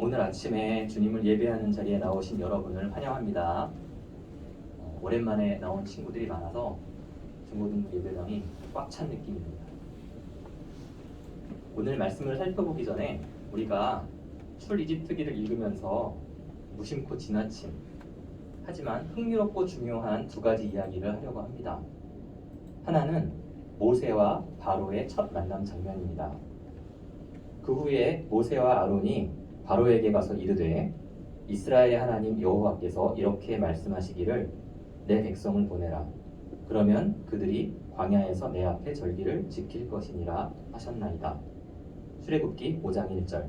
오늘 아침에 주님을 예배하는 자리에 나오신 여러분을 환영합니다. 어, 오랜만에 나온 친구들이 많아서 중고등부 예배당이 꽉 찬 느낌입니다. 오늘 말씀을 살펴보기 전에 우리가 출 이집트기를 읽으면서 무심코 지나친 하지만 흥미롭고 중요한 두 가지 이야기를 하려고 합니다. 하나는 모세와 바로의 첫 만남 장면입니다. 그 후에 모세와 아론이 바로에게 가서 이르되 이스라엘의 하나님 여호와께서 이렇게 말씀하시기를 내 백성을 보내라 그러면 그들이 광야에서 내 앞에 절기를 지킬 것이니라 하셨나이다. 출애굽기 5장 1절.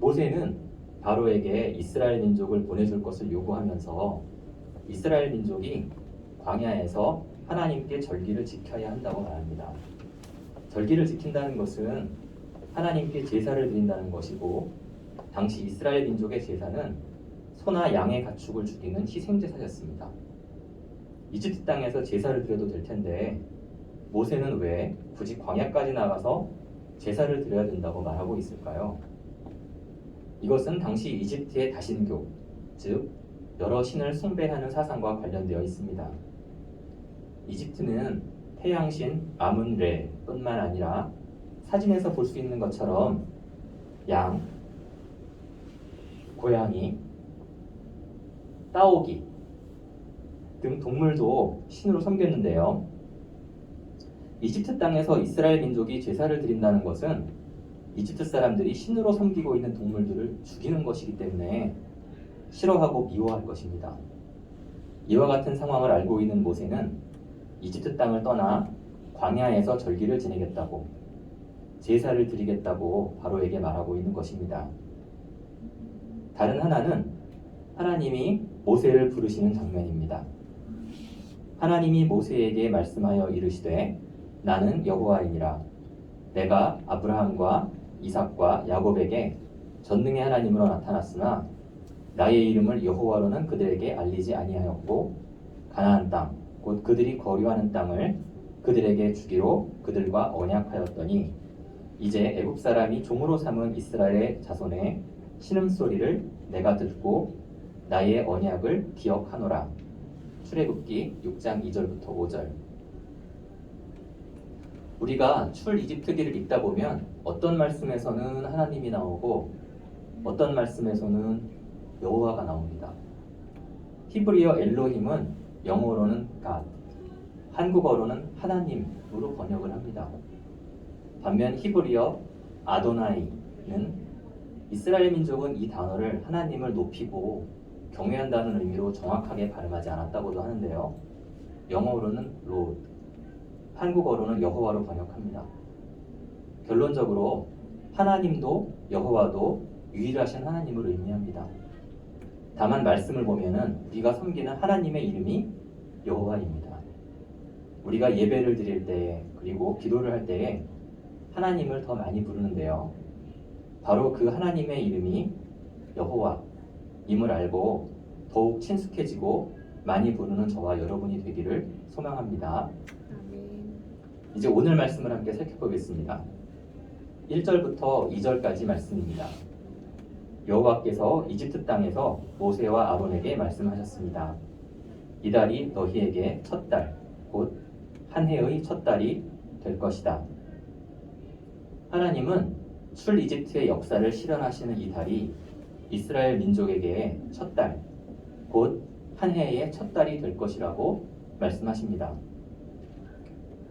모세는 바로에게 이스라엘 민족을 보내줄 것을 요구하면서 이스라엘 민족이 광야에서 하나님께 절기를 지켜야 한다고 말합니다. 절기를 지킨다는 것은 하나님께 제사를 드린다는 것이고 당시 이스라엘 민족의 제사는 소나 양의 가축을 죽이는 희생 제사였습니다. 이집트 땅에서 제사를 드려도 될 텐데 모세는 왜 굳이 광야까지 나가서 제사를 드려야 된다고 말하고 있을까요? 이것은 당시 이집트의 다신교, 즉 여러 신을 숭배하는 사상과 관련되어 있습니다. 이집트는 태양신 아문레뿐만 아니라 사진에서 볼 수 있는 것처럼 양, 고양이, 따오기 등 동물도 신으로 섬겼는데요. 이집트 땅에서 이스라엘 민족이 제사를 드린다는 것은 이집트 사람들이 신으로 섬기고 있는 동물들을 죽이는 것이기 때문에 싫어하고 미워할 것입니다. 이와 같은 상황을 알고 있는 모세는 이집트 땅을 떠나 광야에서 절기를 지내겠다고 제사를 드리겠다고 바로에게 말하고 있는 것입니다. 다른 하나는 하나님이 모세를 부르시는 장면입니다. 하나님이 모세에게 말씀하여 이르시되 나는 여호와이니라 내가 아브라함과 이삭과 야곱에게 전능의 하나님으로 나타났으나 나의 이름을 여호와로는 그들에게 알리지 아니하였고 가나안 땅 곧 그들이 거류하는 땅을 그들에게 주기로 그들과 언약하였더니 이제 애굽 사람이 종으로 삼은 이스라엘의 자손의 신음 소리를 내가 듣고 나의 언약을 기억하노라. 출애굽기 6장 2절부터 5절. 우리가 출 이집트기를 읽다 보면 어떤 말씀에서는 하나님이 나오고 어떤 말씀에서는 여호와가 나옵니다. 히브리어 엘로힘은 영어로는 갓, 한국어로는 하나님으로 번역을 합니다. 반면 히브리어 아도나이는 이스라엘 민족은 이 단어를 하나님을 높이고 경외한다는 의미로 정확하게 발음하지 않았다고도 하는데요. 영어로는 로드, 한국어로는 여호와로 번역합니다. 결론적으로 하나님도 여호와도 유일하신 하나님을 의미합니다. 다만 말씀을 보면은 우리가 섬기는 하나님의 이름이 여호와입니다. 우리가 예배를 드릴 때 그리고 기도를 할 때에 하나님을 더 많이 부르는데요. 바로 그 하나님의 이름이 여호와임을 알고 더욱 친숙해지고 많이 부르는 저와 여러분이 되기를 소망합니다. 이제 오늘 말씀을 함께 살펴보겠습니다. 1절부터 2절까지 말씀입니다. 여호와께서 이집트 땅에서 모세와 아론에게 말씀하셨습니다. 이달이 너희에게 첫 달, 곧 한 해의 첫 달이 될 것이다. 하나님은 출 이집트의 역사를 실현하시는 이 달이 이스라엘 민족에게 첫 달, 곧 한 해의 첫 달이 될 것이라고 말씀하십니다.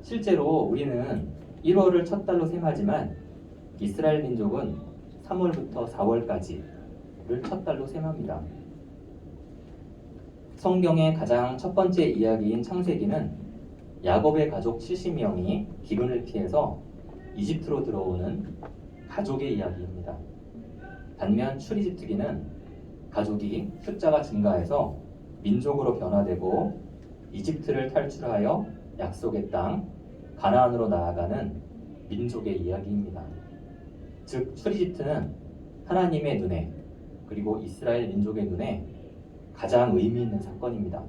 실제로 우리는 1월을 첫 달로 셈하지만 이스라엘 민족은 3월부터 4월까지를 첫 달로 셈합니다. 성경의 가장 첫 번째 이야기인 창세기는 야곱의 가족 70명이 기근을 피해서 이집트로 들어오는 가족의 이야기입니다. 반면 출이집트기는 가족이 숫자가 증가해서 민족으로 변화되고 이집트를 탈출하여 약속의 땅 가나안으로 나아가는 민족의 이야기입니다. 즉 출이집트는 하나님의 눈에 그리고 이스라엘 민족의 눈에 가장 의미 있는 사건입니다.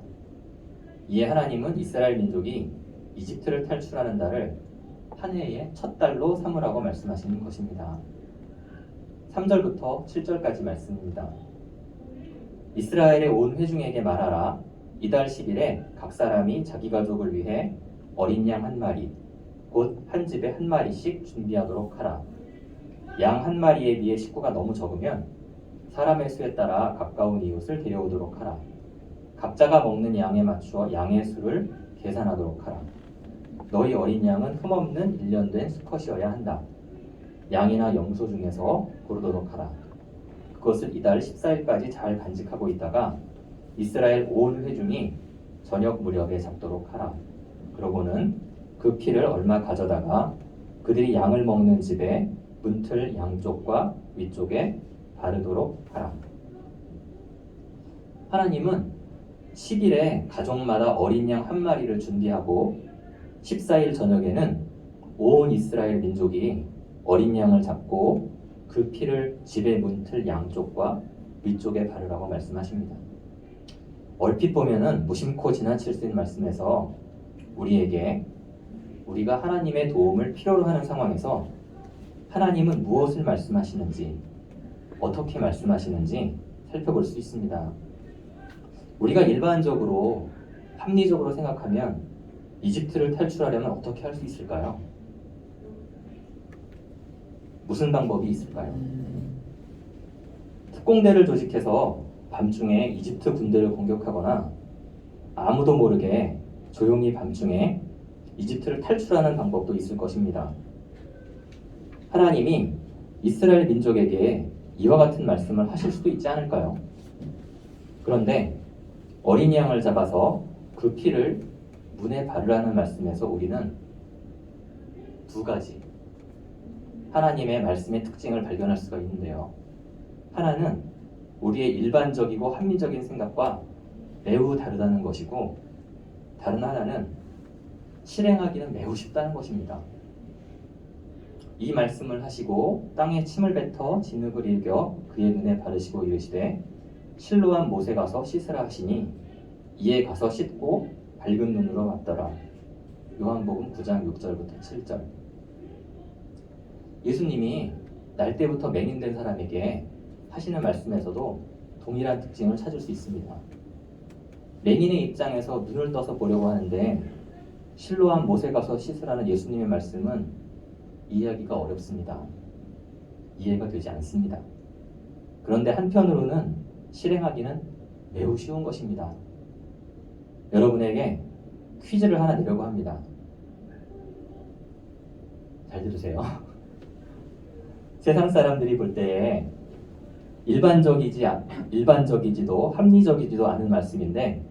이에 하나님은 이스라엘 민족이 이집트를 탈출하는 달을 한 해의 첫 달로 삼으라고 말씀하시는 것입니다. 3절부터 7절까지 말씀입니다. 이스라엘의 온 회중에게 말하라. 이달 10일에 각 사람이 자기 가족을 위해 어린 양 한 마리, 곧 한 집에 한 마리씩 준비하도록 하라. 양 한 마리에 비해 식구가 너무 적으면 사람의 수에 따라 가까운 이웃을 데려오도록 하라. 각자가 먹는 양에 맞추어 양의 수를 계산하도록 하라. 너희 어린 양은 흠없는 일련된 수컷이어야 한다. 양이나 염소 중에서 고르도록 하라. 그것을 이달 14일까지 잘 간직하고 있다가 이스라엘 온 회중이 저녁 무렵에 잡도록 하라. 그러고는 그 피를 얼마 가져다가 그들이 양을 먹는 집에 문틀 양쪽과 위쪽에 바르도록 하라. 하나님은 10일에 가족마다 어린 양 한 마리를 준비하고 14일 저녁에는 온 이스라엘 민족이 어린 양을 잡고 그 피를 집의 문틀 양쪽과 위쪽에 바르라고 말씀하십니다. 얼핏 보면은 무심코 지나칠 수 있는 말씀에서 우리에게 우리가 하나님의 도움을 필요로 하는 상황에서 하나님은 무엇을 말씀하시는지 어떻게 말씀하시는지 살펴볼 수 있습니다. 우리가 일반적으로 합리적으로 생각하면 이집트를 탈출하려면 어떻게 할 수 있을까요? 무슨 방법이 있을까요? 특공대를 조직해서 밤중에 이집트 군대를 공격하거나 아무도 모르게 조용히 밤중에 이집트를 탈출하는 방법도 있을 것입니다. 하나님이 이스라엘 민족에게 이와 같은 말씀을 하실 수도 있지 않을까요? 그런데 어린 양을 잡아서 그 피를 문에 바르라는 말씀에서 우리는 두 가지 하나님의 말씀의 특징을 발견할 수가 있는데요. 하나는 우리의 일반적이고 합리적인 생각과 매우 다르다는 것이고 다른 하나는 실행하기는 매우 쉽다는 것입니다. 이 말씀을 하시고 땅에 침을 뱉어 진흙을 일겨 그의 눈에 바르시고 이르시되 실로한 못에 가서 씻으라 하시니 이에 가서 씻고 밝은 눈으로 왔더라. 요한복음 9장 6절부터 7절. 예수님이 날 때부터 맹인된 사람에게 하시는 말씀에서도 동일한 특징을 찾을 수 있습니다. 맹인의 입장에서 눈을 떠서 보려고 하는데 실로한 못에 가서 씻으라는 예수님의 말씀은 이해하기가 어렵습니다. 이해가 되지 않습니다. 그런데 한편으로는 실행하기는 매우 쉬운 것입니다. 여러분에게 퀴즈를 하나 내려고 합니다. 잘 들으세요. 세상 사람들이 볼 때에 일반적이지 않- 일반적이지도 합리적이지도 않은 말씀인데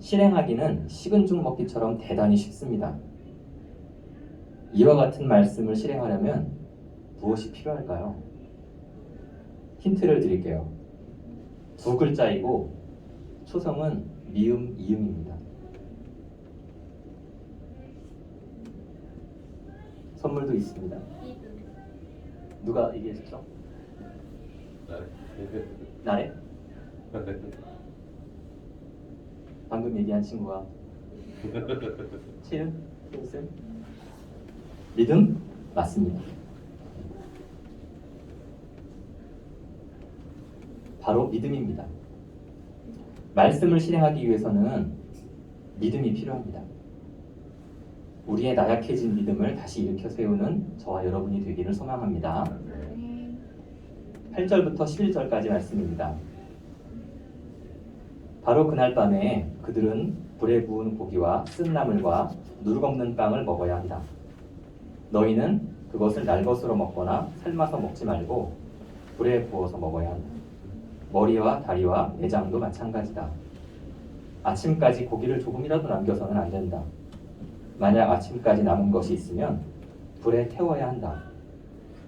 실행하기는 식은 죽 먹기처럼 대단히 쉽습니다. 이와 같은 말씀을 실행하려면 무엇이 필요할까요? 힌트를 드릴게요. 두 글자이고 초성은 미음, 이음입니다. 선물도 있습니다. 누가 얘기했죠? 나래? 방금 얘기한 친구가 치은? 힌슨? 믿음? 맞습니다. 바로 믿음입니다. 말씀을 실행하기 위해서는 믿음이 필요합니다. 우리의 나약해진 믿음을 다시 일으켜 세우는 저와 여러분이 되기를 소망합니다. 8절부터 11절까지 말씀입니다. 바로 그날 밤에 그들은 불에 구운 고기와 쓴 나물과 누룩 없는 빵을 먹어야 한다. 너희는 그것을 날 것으로 먹거나 삶아서 먹지 말고 불에 구워서 먹어야 한다. 머리와 다리와 내장도 마찬가지다. 아침까지 고기를 조금이라도 남겨서는 안 된다. 만약 아침까지 남은 것이 있으면 불에 태워야 한다.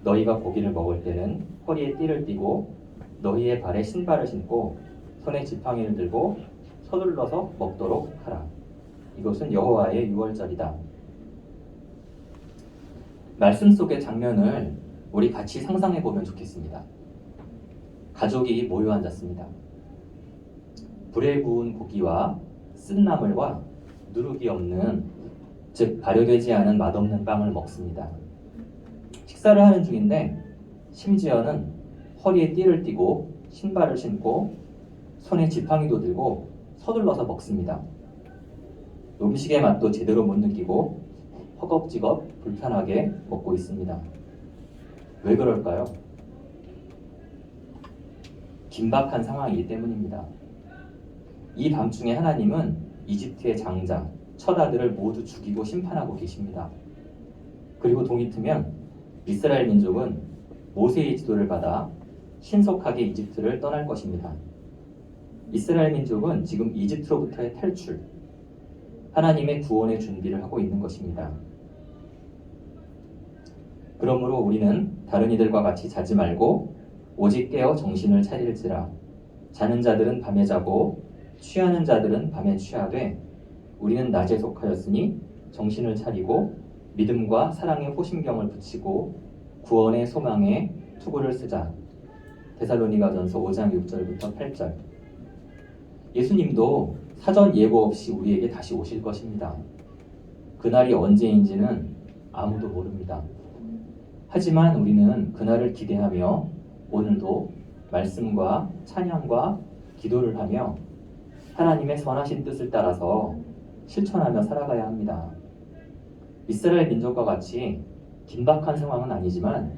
너희가 고기를 먹을 때는 허리에 띠를 띠고 너희의 발에 신발을 신고 손에 지팡이를 들고 서둘러서 먹도록 하라. 이것은 여호와의 유월절이다. 말씀 속의 장면을 우리 같이 상상해 보면 좋겠습니다. 가족이 모여 앉았습니다. 불에 구운 고기와 쓴 나물과 누룩이 없는 즉 발효되지 않은 맛없는 빵을 먹습니다. 식사를 하는 중인데 심지어는 허리에 띠를 띠고 신발을 신고 손에 지팡이도 들고 서둘러서 먹습니다. 음식의 맛도 제대로 못 느끼고 허겁지겁 불편하게 먹고 있습니다. 왜 그럴까요? 긴박한 상황이기 때문입니다. 이 밤중에 하나님은 이집트의 장자, 첫 아들을 모두 죽이고 심판하고 계십니다. 그리고 동이 트면 이스라엘 민족은 모세의 지도를 받아 신속하게 이집트를 떠날 것입니다. 이스라엘 민족은 지금 이집트로부터의 탈출, 하나님의 구원의 준비를 하고 있는 것입니다. 그러므로 우리는 다른 이들과 같이 자지 말고 오직 깨어 정신을 차릴지라 자는 자들은 밤에 자고 취하는 자들은 밤에 취하되 우리는 낮에 속하였으니 정신을 차리고 믿음과 사랑의 호심경을 붙이고 구원의 소망에 투구를 쓰자. 데살로니가전서 5장 6절부터 8절. 예수님도 사전 예고 없이 우리에게 다시 오실 것입니다. 그날이 언제인지는 아무도 모릅니다. 하지만 우리는 그날을 기대하며 오늘도 말씀과 찬양과 기도를 하며 하나님의 선하신 뜻을 따라서 실천하며 살아가야 합니다. 이스라엘 민족과 같이 긴박한 상황은 아니지만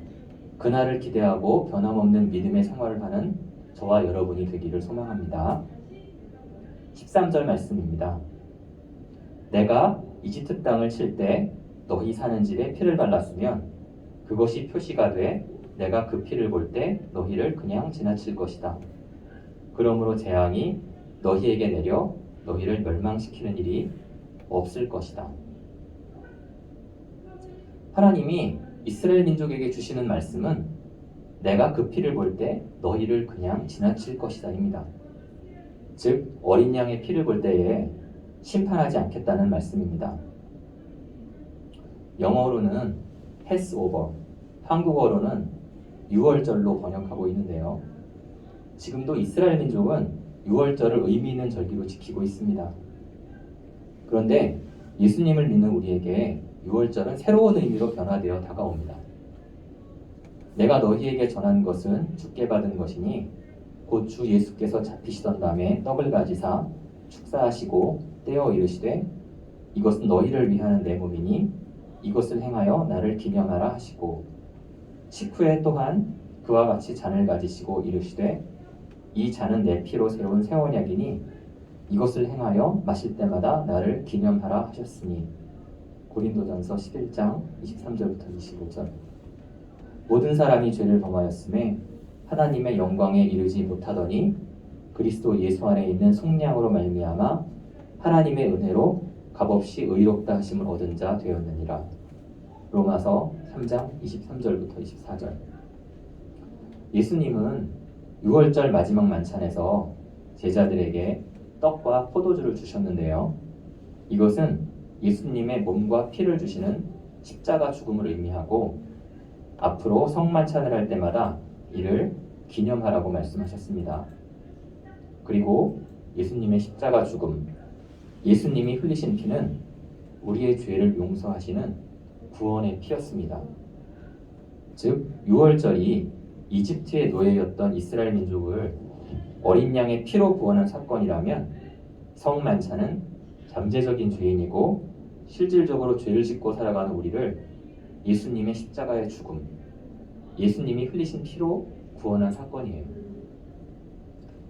그날을 기대하고 변함없는 믿음의 생활을 하는 저와 여러분이 되기를 소망합니다. 13절 말씀입니다. 내가 이집트 땅을 칠 때 너희 사는 집에 피를 발랐으면 그것이 표시가 돼 내가 그 피를 볼 때 너희를 그냥 지나칠 것이다. 그러므로 재앙이 너희에게 내려 너희를 멸망시키는 일이 없을 것이다. 하나님이 이스라엘 민족에게 주시는 말씀은 내가 그 피를 볼 때 너희를 그냥 지나칠 것이다입니다. 즉 어린 양의 피를 볼 때에 심판하지 않겠다는 말씀입니다. 영어로는 패스오버, 한국어로는 유월절로 번역하고 있는데요. 지금도 이스라엘 민족은 유월절을 의미 있는 절기로 지키고 있습니다. 그런데 예수님을 믿는 우리에게 유월절은 새로운 의미로 변화되어 다가옵니다. 내가 너희에게 전한 것은 주께 받은 것이니 곧 주 예수께서 잡히시던 밤에 떡을 가지사 축사하시고 떼어 이르시되 이것은 너희를 위하는 내 몸이니 이것을 행하여 나를 기념하라 하시고 식후에 또한 그와 같이 잔을 가지시고 이르시되 이 잔은 내 피로 세운 새 언약이니 이것을 행하여 마실 때마다 나를 기념하라 하셨으니 고린도전서 11장 23절부터 25절 모든 사람이 죄를 범하였음에 하나님의 영광에 이르지 못하더니 그리스도 예수 안에 있는 속량으로 말미암아 하나님의 은혜로 값없이 의롭다 하심을 얻은 자 되었느니라. 로마서 3장 23절부터 24절. 예수님은 6월절 마지막 만찬에서 제자들에게 떡과 포도주를 주셨는데요. 이것은 예수님의 몸과 피를 주시는 십자가 죽음을 의미하고 앞으로 성만찬을 할 때마다 이를 기념하라고 말씀하셨습니다. 그리고 예수님의 십자가 죽음, 예수님이 흘리신 피는 우리의 죄를 용서하시는 구원의 피였습니다. 즉, 6월절이 이집트의 노예였던 이스라엘 민족을 어린 양의 피로 구원한 사건이라면 성만찬은 잠재적인 죄인이고 실질적으로 죄를 짓고 살아가는 우리를 예수님의 십자가의 죽음, 예수님이 흘리신 피로 구원한 사건이에요.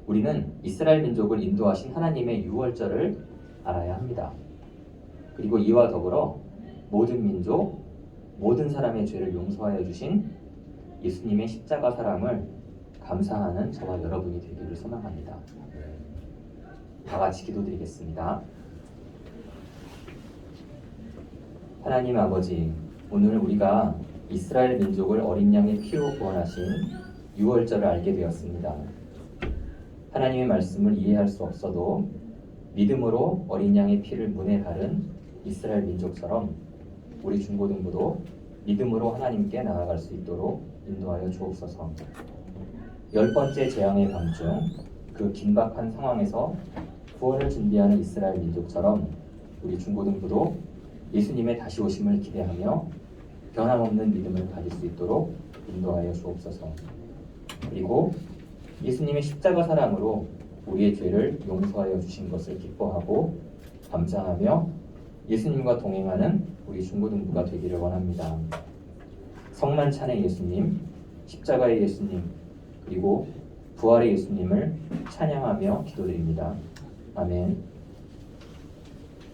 우리는 이스라엘 민족을 인도하신 하나님의 유월절을 알아야 합니다. 그리고 이와 더불어 모든 민족, 모든 사람의 죄를 용서하여 주신 예수님의 십자가 사랑을 감사하는 저와 여러분이 되기를 소망합니다. 다 같이 기도드리겠습니다. 하나님 아버지, 오늘 우리가 이스라엘 민족을 어린 양의 피로 구원하신 유월절을 알게 되었습니다. 하나님의 말씀을 이해할 수 없어도 믿음으로 어린 양의 피를 문에 바른 이스라엘 민족처럼 우리 중고등부도 믿음으로 하나님께 나아갈 수 있도록 인도하여 주옵소서. 열 번째 재앙의 밤중 그 긴박한 상황에서 구원을 준비하는 이스라엘 민족처럼 우리 중고등부도 예수님의 다시 오심을 기대하며 변함없는 믿음을 가질 수 있도록 인도하여 주옵소서. 그리고 예수님의 십자가 사랑으로 우리의 죄를 용서하여 주신 것을 기뻐하고 감사하며 예수님과 동행하는 우리 중고등부가 되기를 원합니다. 성만찬의 예수님, 십자가의 예수님, 그리고 부활의 예수님을 찬양하며 기도드립니다. 아멘.